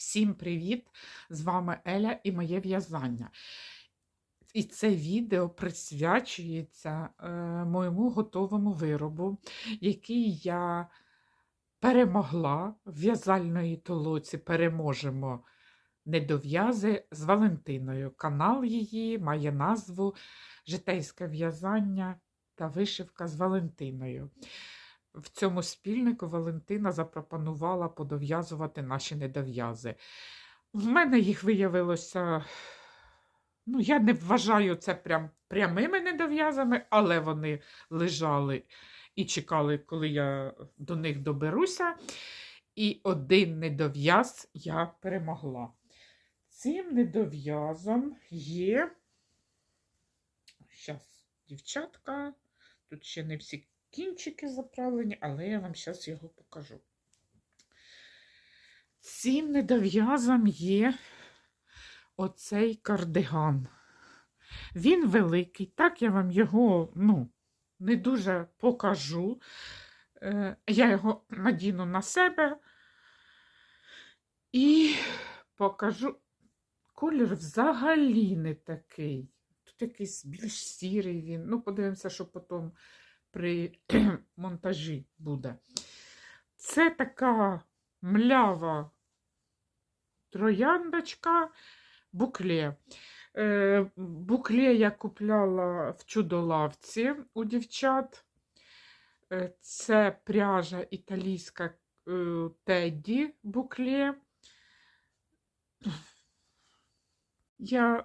Всім привіт! З вами Еля і моє в'язання. І це відео присвячується е, моєму готовому виробу, який я перемогла в в'язальної толоці. Переможемо недов'язи з Валентиною. Канал її має назву Житейське в'язання та вишивка з Валентиною. В цьому спільнику Валентина запропонувала подов'язувати наші недов'язи. В мене їх виявилося, ну, я не вважаю це прям прямими недов'язами, але вони лежали і чекали, коли я до них доберуся. І один недов'яз я перемогла. Цим недов'язом є. Зараз, дівчатка, тут ще не всі кінчики заправлені, але я вам зараз його покажу. Цим недов'язом є оцей кардиган. Він великий, так я вам його ну, не дуже покажу. Е, Я його надіну на себе і покажу. Колір взагалі не такий. Тут якийсь більш сірий він. Ну, подивимося, що потім при монтажі буде. Це така млява трояндочка букле. Е, Букле я купляла в чудолавці у дівчат. Е, Це пряжа італійська е, Тедді букле. Я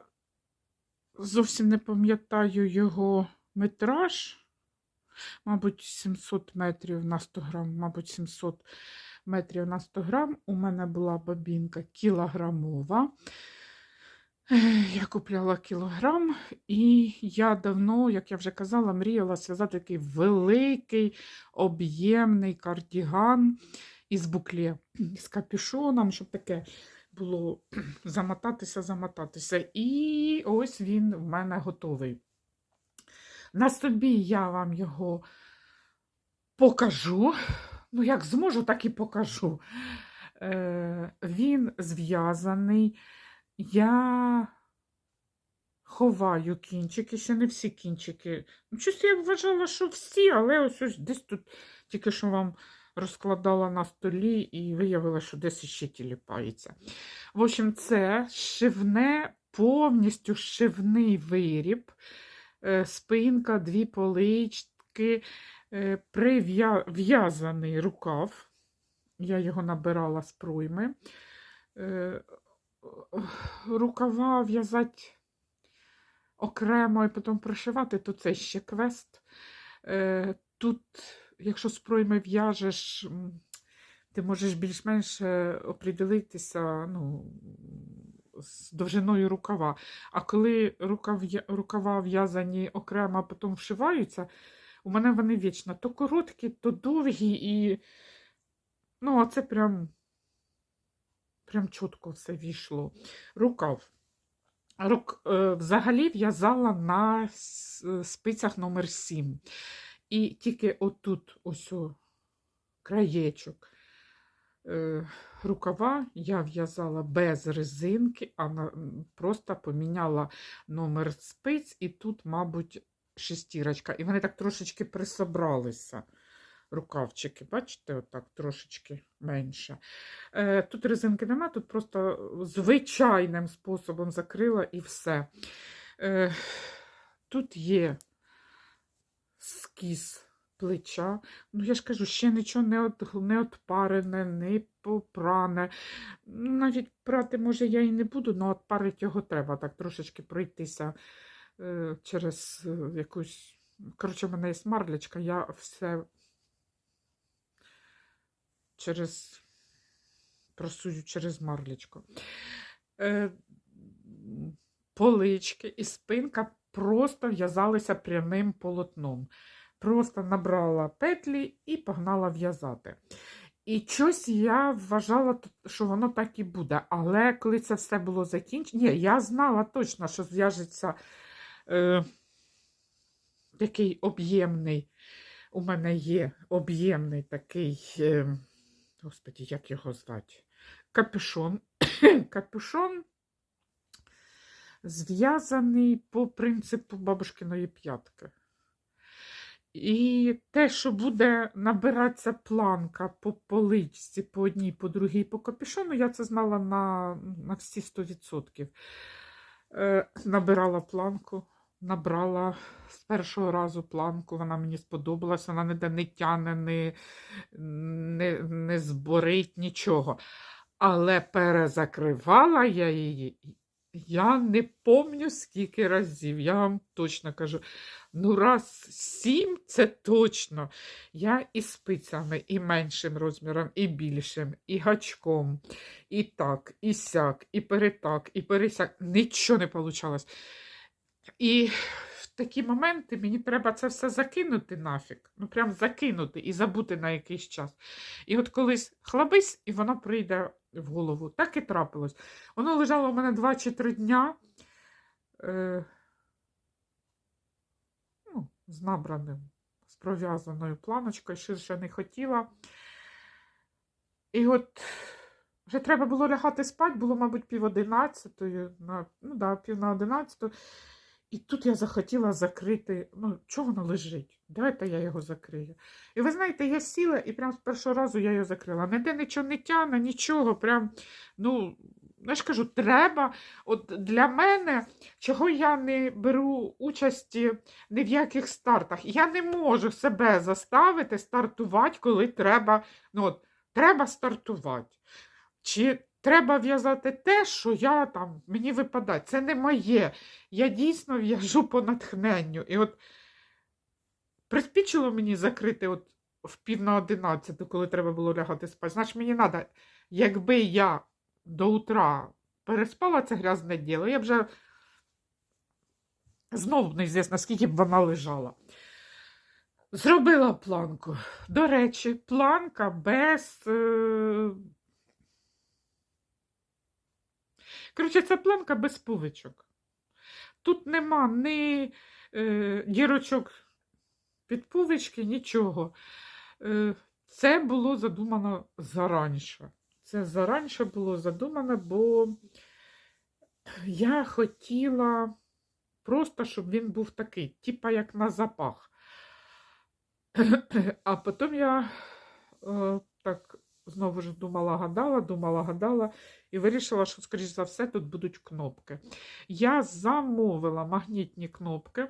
зовсім не пам'ятаю його метраж. Мабуть, 700 метрів на 100 грам, мабуть, 700 метрів на 100 грам. У мене була бобінка кілограмова. Я купляла кілограм, і я давно, як я вже казала, мріяла зв'язати такий великий об'ємний кардіган із букле, з капюшоном, щоб таке було замотатися, замотатися. І ось він в мене готовий. На собі я вам його покажу. Ну, як зможу, так і покажу. Е, Він зв'язаний. Я ховаю кінчики, ще не всі кінчики. Ну, я вважала, що всі, але ось ось десь тут тільки що вам розкладала на столі і виявила, що десь іще тіліпається. В общем, це шивне, повністю шивний виріб. Е, спинка, дві полички, е, прив'язаний рукав. Я його набирала з пройми. Е, Рукава в'язати окремо і потім пришивати, то це ще квест. Тут, якщо з пройми в'яжеш, ти можеш більш-менш оприділитися ну, з довжиною рукава. А коли рукав, рукава в'язані окремо, а потім вшиваються, у мене вони вічно то короткі, то довгі, і ну, а це прям, прям чітко все війшло. Рукав. Рук, е, взагалі в'язала на спицях номер 7. І тільки отут ось краєчок. Е, рукава я в'язала без резинки, а просто поміняла номер спиць, і тут, мабуть, шестірочка. І вони так трошечки присобралися. Рукавчики, бачите, отак трошечки менше. Е, тут резинки нема, тут просто звичайним способом закрила і все. Е, тут є скіз плеча. Ну, я ж кажу, ще нічого не, от, не отпарене, не попране. Навіть прати, може, я і не буду, але отпарити його треба так трошечки пройтися е, через е, якусь. Коротше, в мене є марлячка, я все через просую через марлячку. Е, полички і спинка просто в'язалися прямим полотном. Просто набрала петлі і погнала в'язати. І щось я вважала, що воно так і буде. Але коли це все було закінчено, ні, я знала точно, що зв'яжеться е, такий об'ємний. У мене є об'ємний такий, е, господі, як його звати? капюшон. Капюшон зв'язаний по принципу бабушкиної п'ятки. І те, що буде набиратися планка по поличці, по одній, по другій, по капюшону, я це знала на, на всі 100%. Е, набирала планку, набрала з першого разу планку, вона мені сподобалась, вона ніде не тяне, не, не, не зборить нічого. Але перезакривала я її. Я не помню скільки разів, я вам точно кажу. Ну, раз сім це точно. Я і спицями, і меншим розміром, і більшим, і гачком, і так, і сяк, і перетак, і пересяк. Нічого не вийшло. І в такі моменти мені треба це все закинути нафіг. Ну, прям закинути і забути на якийсь час. І от колись хлабись, і воно прийде в голову. Так і трапилось. Воно лежало у мене 2 чи 3 дня. Е, ну, з набраним, з пров'язаною планочкою, ширше не хотіла. І от вже треба було лягати спати, було, мабуть, пів одинадцятої, на, ну да, пів на одинадцяту. І тут я захотіла закрити, ну, чого воно лежить? Давайте я його закрию. І ви знаєте, я сіла і прям з першого разу я його закрила. Ніде нічого не тяне, нічого. Прям, ну, я ж кажу, треба. От для мене, чого я не беру участі ні в яких стартах. Я не можу себе заставити стартувати, коли треба. Ну, от, треба стартувати. Чи треба в'язати те, що я там, мені випадає. Це не моє. Я дійсно в'яжу по натхненню. І от приспічило мені закрити от в пів на одинадцяту, коли треба було лягати спати. Значить, мені треба, якби я до утра переспала це грязне діло, я б вже знову неізвісно, скільки б вона лежала. Зробила планку. До речі, планка без. Е... Коротше, це планка без пувичок. Тут нема ні е, дірочок під пувички, нічого. Е, це було задумано заранше. Це заранше було задумано, бо я хотіла просто, щоб він був такий, типа як на запах. А потім я е, так знову ж думала, гадала, думала, гадала і вирішила, що, скоріш за все, тут будуть кнопки. Я замовила магнітні кнопки.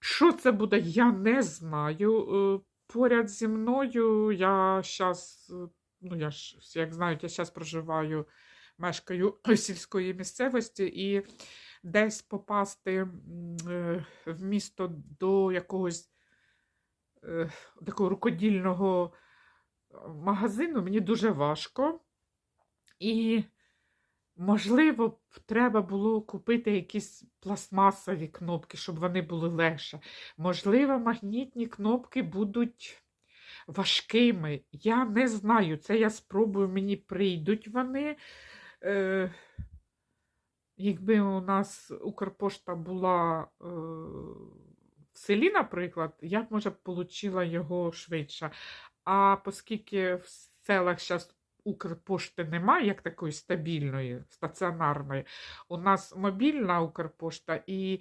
Що це буде, я не знаю. Е, Поряд зі мною я зараз, ну я ж, як знають, я зараз проживаю, мешкаю сільської місцевості і десь попасти е, в місто до якогось е, такого рукодільного магазину мені дуже важко. І, можливо, треба було купити якісь пластмасові кнопки, щоб вони були легше. Можливо, магнітні кнопки будуть важкими. Я не знаю. Це я спробую, мені прийдуть вони. Е, Якби у нас Укрпошта була е, в селі, наприклад, я б, може, отримала його швидше. А оскільки в селах зараз Укрпошти немає, як такої стабільної, стаціонарної, у нас мобільна Укрпошта і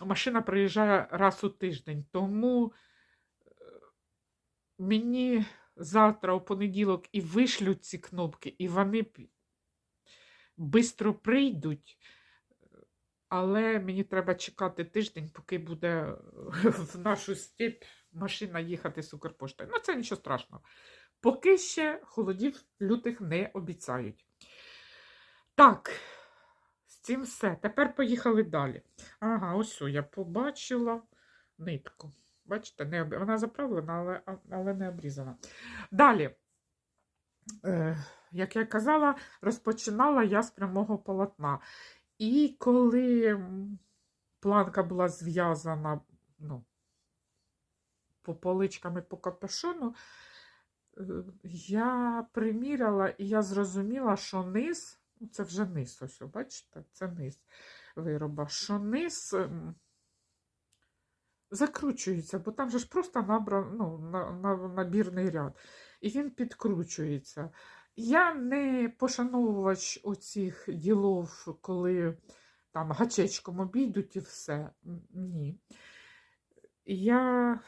машина приїжджає раз у тиждень. Тому е, мені завтра у понеділок і вишлють ці кнопки, і вони швидко прийдуть. Але мені треба чекати тиждень, поки буде в нашу степь машина їхати з Укрпоштою. Ну, це нічого страшного. Поки ще холодів лютих не обіцяють. Так, з цим все. Тепер поїхали далі. Ага, ось я побачила нитку. Бачите, не об... вона заправлена, але але не обрізана. Далі, е, як я казала, розпочинала я з прямого полотна. І коли планка була зв'язана, ну, по поличкам і по капюшону, е, я приміряла і я зрозуміла, що низ, ну це вже низ, ось, бачите, це низ вироба, що низ ем, закручується, бо там же ж просто набрав, ну, на, на, набірний ряд. І він підкручується. Я не пошановувач оцих ділов, коли там гачечком обійдуть і все. Ні. Я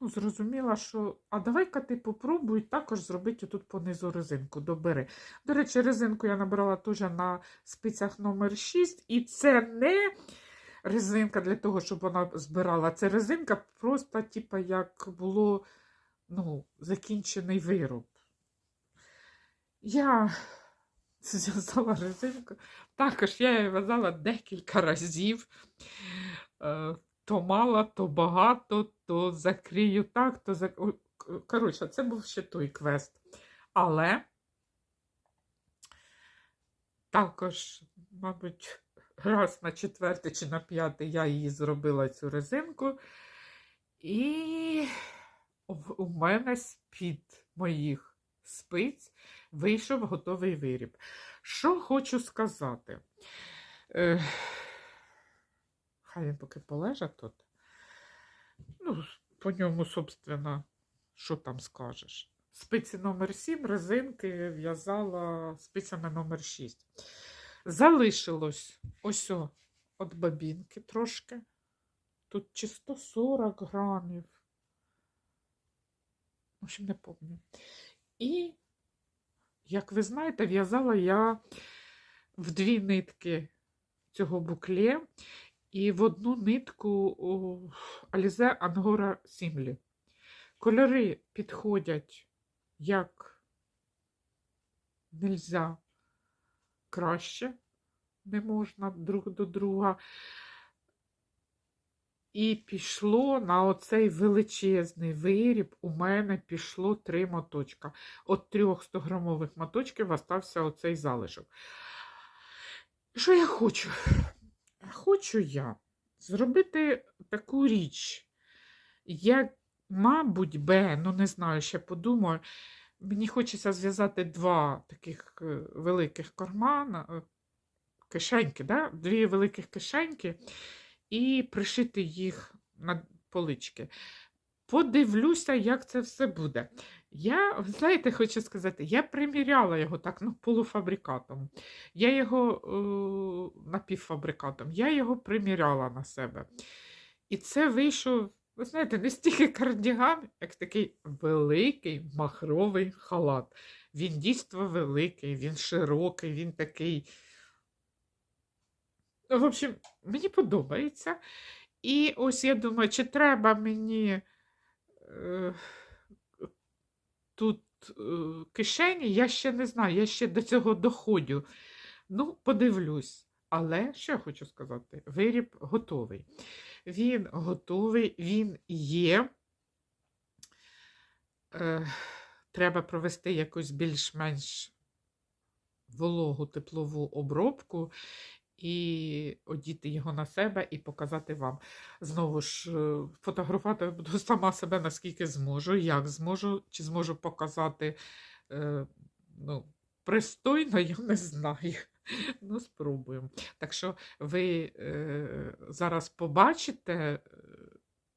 ну, зрозуміла, що а давай-ка ти попробуй також зробити тут понизу резинку. Добери. До речі, резинку я набрала теж на спицях номер 6, і це не резинка для того, щоб вона збирала. Це резинка просто, типу, як було ну, закінчений вироб. Я зв'язала резинку. Також я її в'язала декілька разів. То мало, то багато, то закрию так, то зак... Коротше, це був ще той квест. Але також, мабуть, раз на четвертий чи на п'ятий я її зробила цю резинку. І у мене з-під моїх спиць вийшов готовий виріб. Що хочу сказати? Хай він поки полежить тут. Ну, по ньому, собственно, що там скажеш? Спиці номер 7, резинки в'язала спицями номер 6. Залишилось ось от бабінки трошки. Тут чи 140 грамів. В общем, не пам'ятаю. І, як ви знаєте, в'язала я в дві нитки цього букле і в одну нитку Alize Angora Simli. Кольори підходять як нельзя краще, не можна друг до друга. І пішло на оцей величезний виріб. У мене пішло три моточка. От трьох 100-грамових моточків остався оцей залишок. Що я хочу? Хочу я зробити таку річ, як, мабуть, би, ну не знаю, ще подумаю. Мені хочеться зв'язати два таких е, великих кармана, е, кишеньки, да? дві великих кишеньки і пришити їх на полички. Подивлюся, як це все буде. Я, знаєте, хочу сказати, я приміряла його так ну, полуфабрикатом. Я його е, напівфабрикатом, я його приміряла на себе. І це вийшов, ви знаєте, не стільки кардіган, як такий великий махровий халат. Він дійсно великий, він широкий, він такий. Ну, в общем, мені подобається. І ось я думаю, чи треба мені е, тут е, кишені, я ще не знаю, я ще до цього доходжу. Ну, подивлюсь. Але що я хочу сказати? Виріб готовий. Він готовий, він є. Е, треба провести якусь більш-менш вологу теплову обробку і одіти його на себе і показати вам. Знову ж, е, фотографувати буду сама себе наскільки зможу, як зможу, чи зможу показати е, ну, пристойно, я не знаю. Ну, спробуємо. Так що ви е, зараз побачите, е,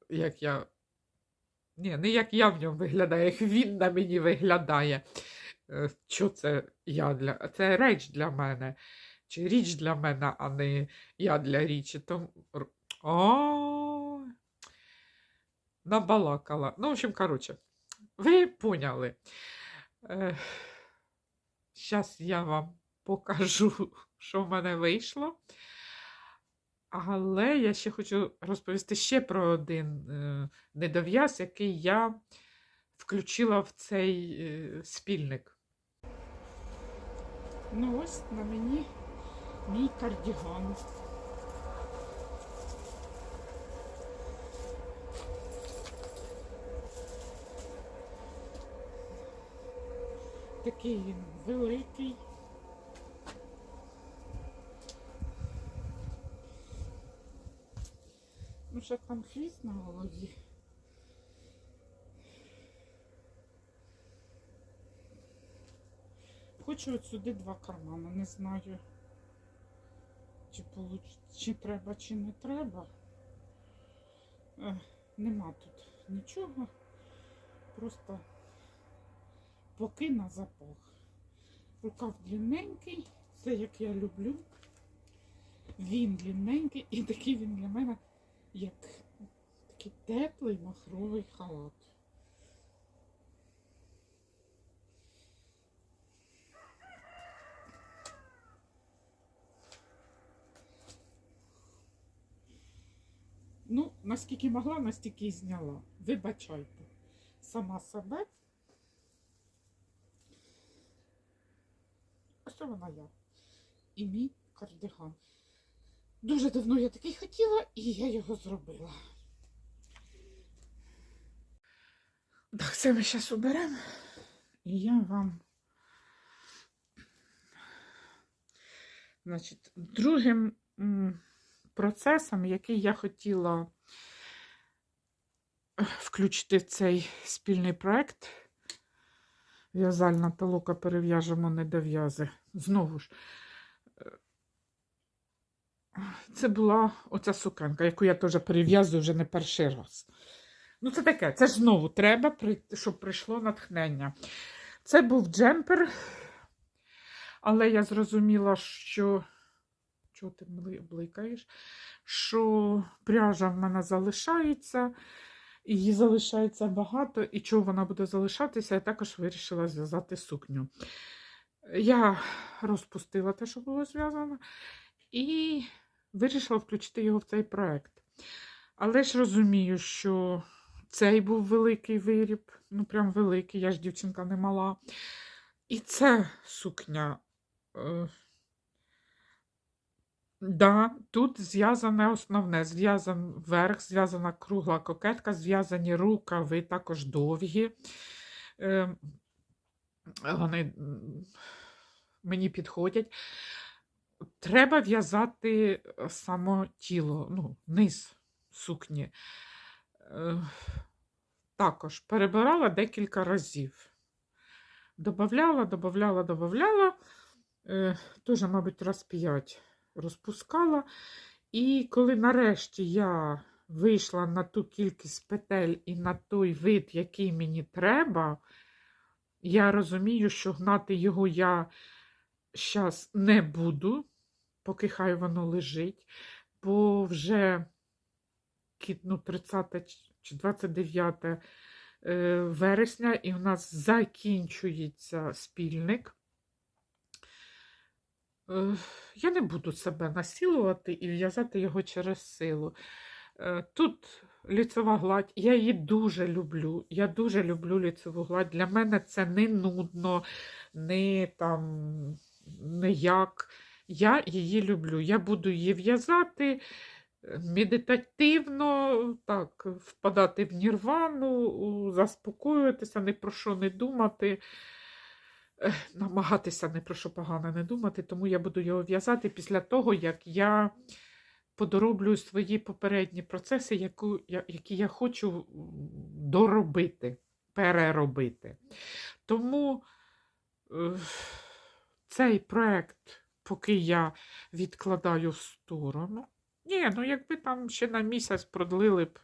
як я. Ні, не як я в ньому виглядаю, як він на мені виглядає. Е, Що це я для. Це реч для мене. Чи річ для мене, а не я для річі. Тому... О, набалакала. Ну, в общем, коротше, ви поняли. Зараз я вам покажу, що в мене вийшло. Але я ще хочу розповісти ще про один е, недов'яз, який я включила в цей е, спільник. Ну, ось на мені мій кардіган. Такий він великий. Ну, ще там хвіст на голові. Хочу от сюди два кармани, не знаю. Чи, чи треба, чи не треба. Е, нема тут нічого. Просто поки на запах. Рукав длинненький, це як я люблю. Він длинненький і такий він для мене як такий теплий махровий халат. Ну, наскільки могла, настільки і зняла. Вибачайте. Сама себе. Ось вона я. І мій кардиган. Дуже давно я такий хотіла, і я його зробила. Так, це ми зараз уберемо. І я вам. Значить, другим процесом, який я хотіла включити цей спільний проект, в'язальна толока перев'яжемо недов'язи. Знову ж, е, це була оця сукенка, яку я теж перев'язую вже не перший раз. Ну, це таке, це ж знову треба, щоб прийшло натхнення. Це був джемпер, але я зрозуміла, що. Чого ти бли- бликаєш? Що пряжа в мене залишається, її залишається багато, і чого вона буде залишатися, я також вирішила зв'язати сукню. Я розпустила те, що було зв'язано, і вирішила включити його в цей проект. Але ж розумію, що цей був великий виріб, ну прям великий, я ж дівчинка не мала. І це сукня. Да, тут зв'язане основне, зв'язан верх, зв'язана кругла кокетка, зв'язані рукави, також довгі. Е, вони мені підходять. Треба в'язати е, само тіло, ну, низ сукні. Е, також перебирала декілька разів. Добавляла, добавляла, добавляла. Е, Тоже, мабуть, раз п'ять розпускала. І коли нарешті я вийшла на ту кількість петель і на той вид, який мені треба, я розумію, що гнати його я зараз не буду, поки хай воно лежить, бо вже ну, 30 чи 29 е, вересня, і у нас закінчується спільник. Е, Я не буду себе насилувати і в'язати його через силу. Е, Тут ліцева гладь, я її дуже люблю. Я дуже люблю ліцеву гладь. Для мене це не нудно, не там не як. Я її люблю. Я буду її в'язати е, медитативно, так, впадати в нірвану, заспокоюватися, ні про що не думати. Намагатися не про що погано не думати, тому я буду його в'язати після того, як я подороблю свої попередні процеси, яку, які я хочу доробити, переробити. Тому цей проект, поки я відкладаю в сторону. Ні, ну якби там ще на місяць продлили б,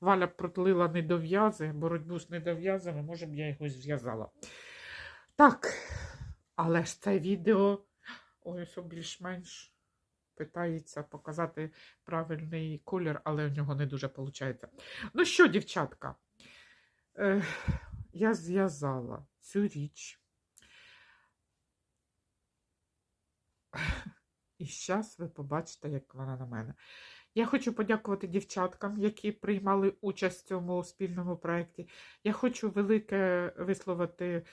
Валя б продлила недов'язи, боротьбу з недов'язами, може б я його зв'язала. Так, але ж це відео ось більш-менш питається показати правильний колір, але в нього не дуже виходить. Ну що, дівчатка, е, я зв'язала цю річ. І зараз ви побачите, як вона на мене. Я хочу подякувати дівчаткам, які приймали участь в цьому спільному проєкті. Я хочу велике висловити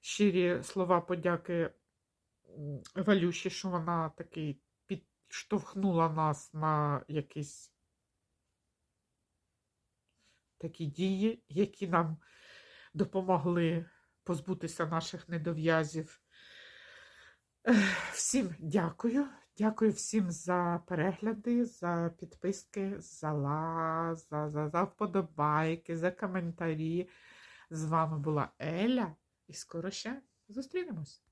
щирі слова подяки Валюші, що вона таки підштовхнула нас на якісь такі дії, які нам допомогли позбутися наших недов'язів. Всім дякую. Дякую всім за перегляди, за підписки, за ла, за, за, за вподобайки, за коментарі. З вами була Еля, і скоро ще зустрінемось.